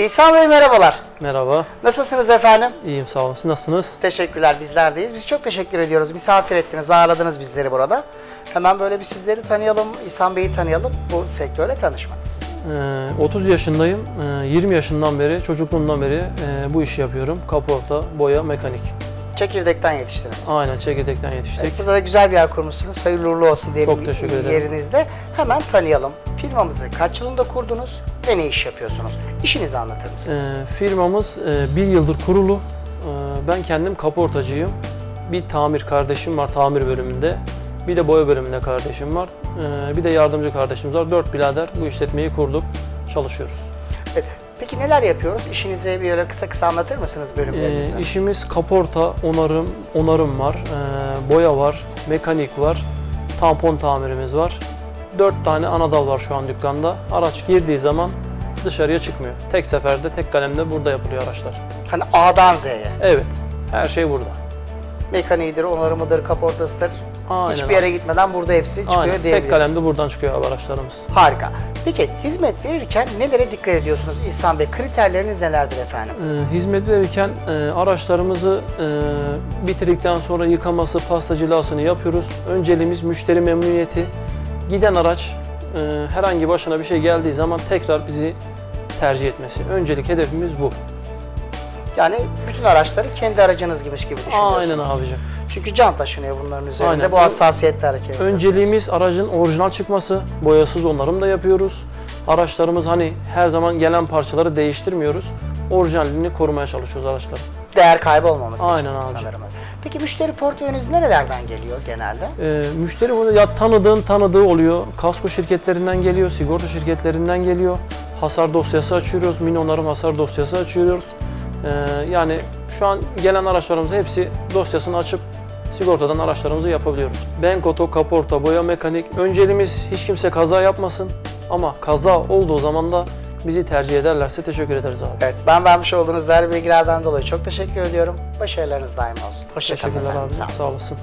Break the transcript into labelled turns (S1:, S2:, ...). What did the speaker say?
S1: İhsan Bey merhabalar.
S2: Merhaba,
S1: Nasılsınız efendim?
S2: iyiyim sağ olun. Siz nasılsınız?
S1: Teşekkürler bizlerdeyiz. Biz çok teşekkür ediyoruz. Misafir ettiniz, ağırladınız bizleri burada. Hemen böyle bir sizleri tanıyalım, İhsan Bey'i tanıyalım. Bu sektörle tanışmanız.
S2: Ee, 30 yaşındayım. Ee, 20 yaşından beri, çocukluğumdan beri e, bu işi yapıyorum. Kaporta, boya, mekanik.
S1: Çekirdekten yetiştiniz.
S2: Aynen çekirdekten yetiştik.
S1: Burada da güzel bir yer kurmuşsunuz. Hayırlı uğurlu olsun diyelim
S2: Çok teşekkür ederim.
S1: yerinizde. Hemen tanıyalım. Firmamızı kaç yılında kurdunuz ve ne iş yapıyorsunuz? İşinizi anlatır mısınız?
S2: Ee, firmamız e, bir yıldır kurulu. Ee, ben kendim kaportacıyım. Bir tamir kardeşim var tamir bölümünde. Bir de boya bölümünde kardeşim var. Ee, bir de yardımcı kardeşimiz var. Dört birader bu işletmeyi kurduk. Çalışıyoruz.
S1: Evet. Peki neler yapıyoruz? İşinizi bir öyle kısa kısa anlatır mısınız bölümlerinizi?
S2: Ee, işimiz kaporta, onarım, onarım var, ee, boya var, mekanik var, tampon tamirimiz var. Dört tane ana dal var şu an dükkanda. Araç girdiği zaman dışarıya çıkmıyor. Tek seferde, tek kalemde burada yapılıyor araçlar.
S1: Hani A'dan Z'ye.
S2: Evet, her şey burada.
S1: Mekaniğidir, onarımıdır, kaportasıdır.
S2: Aynen
S1: Hiçbir yere gitmeden burada hepsi çıkıyor
S2: Aynen,
S1: diyebiliriz.
S2: tek kalemde buradan çıkıyor abi araçlarımız.
S1: Harika. Peki hizmet verirken nelere dikkat ediyorsunuz İhsan Bey? Kriterleriniz nelerdir efendim?
S2: Ee, hizmet verirken e, araçlarımızı e, bitirdikten sonra yıkaması, pasta cilasını yapıyoruz. Önceliğimiz müşteri memnuniyeti. Giden araç e, herhangi başına bir şey geldiği zaman tekrar bizi tercih etmesi. Öncelik hedefimiz bu.
S1: Yani bütün araçları kendi aracınız gibi gibi düşünüyorsunuz.
S2: Aynen abicim.
S1: Çünkü can taşınıyor bunların üzerinde.
S2: Aynen.
S1: Bu hassasiyetle hareket.
S2: Önceliğimiz aracın orijinal çıkması. Boyasız onarım da yapıyoruz. Araçlarımız hani her zaman gelen parçaları değiştirmiyoruz. Orijinalliğini korumaya çalışıyoruz araçların.
S1: Değer kaybı olmaması
S2: Aynen
S1: için
S2: abicim.
S1: sanırım. Peki müşteri portföyünüz nerelerden geliyor genelde?
S2: Ee, müşteri burada ya tanıdığın tanıdığı oluyor. Kasko şirketlerinden geliyor, sigorta şirketlerinden geliyor. Hasar dosyası açıyoruz, mini onarım hasar dosyası açıyoruz. Ee, yani şu an gelen araçlarımız hepsi dosyasını açıp sigortadan araçlarımızı yapabiliyoruz. Benkoto, kaporta, boya, mekanik. Önceliğimiz hiç kimse kaza yapmasın. Ama kaza olduğu zaman da bizi tercih ederlerse teşekkür ederiz abi.
S1: Evet, ben vermiş olduğunuz değerli bilgilerden dolayı çok teşekkür ediyorum. Başarılarınız daim olsun. Hoşçakalın
S2: Teşekkürler
S1: efendim.
S2: abi.
S1: Sağ olun.
S2: Sağ olasın.